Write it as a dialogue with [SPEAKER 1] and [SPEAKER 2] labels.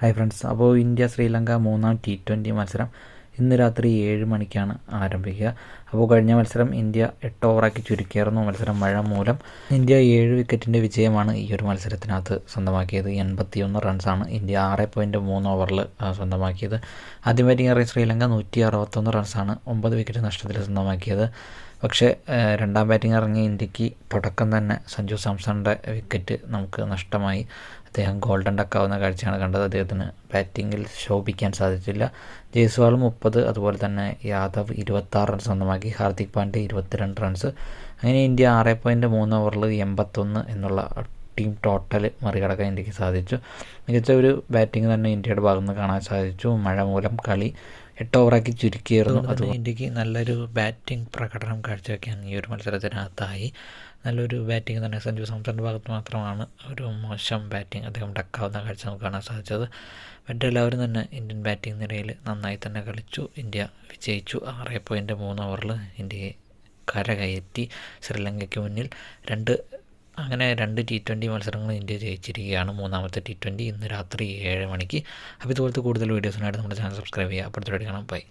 [SPEAKER 1] Hi friends അപ്പോൾ India Sri Lanka മൂന്നാം T twenty മത്സരം ഇന്ന് രാത്രി ഏഴ് മണിക്കാണ് ആരംഭിക്കുക. അപ്പോൾ കഴിഞ്ഞ മത്സരം ഇന്ത്യ എട്ട് ഓവറാക്കി ചുരുക്കിയായിരുന്നു. മത്സരം മഴ മൂലം ഇന്ത്യ ഏഴ് വിക്കറ്റിന്റെ വിജയമാണ് ഈ ഒരു മത്സരത്തിനകത്ത് സ്വന്തമാക്കിയത്. എൺപത്തിയൊന്ന് റൺസാണ് ഇന്ത്യ ആറ് പോയിന്റ് മൂന്ന് ഓവറിൽ സ്വന്തമാക്കിയത്. ആദ്യം ബാറ്റിംഗ് ഇറങ്ങിയ ശ്രീലങ്ക നൂറ്റി അറുപത്തൊന്ന് റൺസാണ് ഒമ്പത് വിക്കറ്റ് നഷ്ടത്തിൽ സ്വന്തമാക്കിയത്. പക്ഷേ രണ്ടാം ബാറ്റിംഗ് ഇറങ്ങിയ ഇന്ത്യയ്ക്ക് തുടക്കം തന്നെ സഞ്ജു സാംസണിന്റെ വിക്കറ്റ് നമുക്ക് നഷ്ടമായി. അദ്ദേഹം ഗോൾഡൻ ഡക്കാവുന്ന കാഴ്ചയാണ് കണ്ടത്. അദ്ദേഹത്തിന് ബാറ്റിങ്ങിൽ ശോഭിക്കാൻ സാധിച്ചില്ല. ജയ്സ്വാൾ മുപ്പത് അതുപോലെ തന്നെ യാദവ് ഇരുപത്താറ് റൺസ് സ്വന്തമാക്കി. ഹാർദിക് പാണ്ഡ്യ ഇരുപത്തിരണ്ട് റൺസ് അങ്ങനെ ഇന്ത്യ ആറ് പോയിന്റ് മൂന്ന് ഓവറിൽ എൺപത്തൊന്ന് എന്നുള്ള ടീം ടോട്ടൽ മറികടക്കാൻ ഇന്ത്യയ്ക്ക് സാധിച്ചു. മികച്ച ഒരു ബാറ്റിംഗ് തന്നെ ഇന്ത്യയുടെ ഭാഗത്ത് നിന്ന് കാണാൻ സാധിച്ചു. മഴ മൂലം കളി എട്ട് ഓവറാക്കി ചുരുക്കിയായിരുന്നു അത് ഇന്ത്യയ്ക്ക് നല്ലൊരു ബാറ്റിംഗ് പ്രകടനം കാഴ്ചവെക്കാൻ ഈ ഒരു മത്സരത്തിനകത്തായി. നല്ലൊരു ബാറ്റിംഗ് തന്നെ സഞ്ജു സാംസന്റെ ഭാഗത്ത് മാത്രമാണ് ഒരു മോശം ബാറ്റിംഗ് അദ്ദേഹം ഡക്കാവുന്ന കാഴ്ച നമുക്ക് കാണാൻ സാധിച്ചത്. മറ്റെല്ലാവരും തന്നെ ഇന്ത്യൻ ബാറ്റിംഗ് നിരയിൽ നന്നായി തന്നെ കളിച്ചു. ഇന്ത്യ വിജയിച്ചു. ആറ് പോയിന്റ് മൂന്ന് ഓവറിൽ ഇന്ത്യയെ കരകയറ്റി ശ്രീലങ്കയ്ക്ക് മുന്നിൽ രണ്ട് അങ്ങനെ രണ്ട് ടി ട്വന്റി മത്സരങ്ങൾ ഇന്ത്യ ജയിച്ചിരിക്കുകയാണ്. മൂന്നാമത്തെ ടി ട്വന്റി ഇന്ന് രാത്രി ഏഴ് മണിക്ക്. അപ്പോൾ ഇതുപോലത്തെ കൂടുതൽ വീഡിയോസിനായിട്ട് നമ്മുടെ ചാനൽ സബ്സ്ക്രൈബ് ചെയ്യുക. അപ്പോഴത്തോടെ കാണാം. ബൈ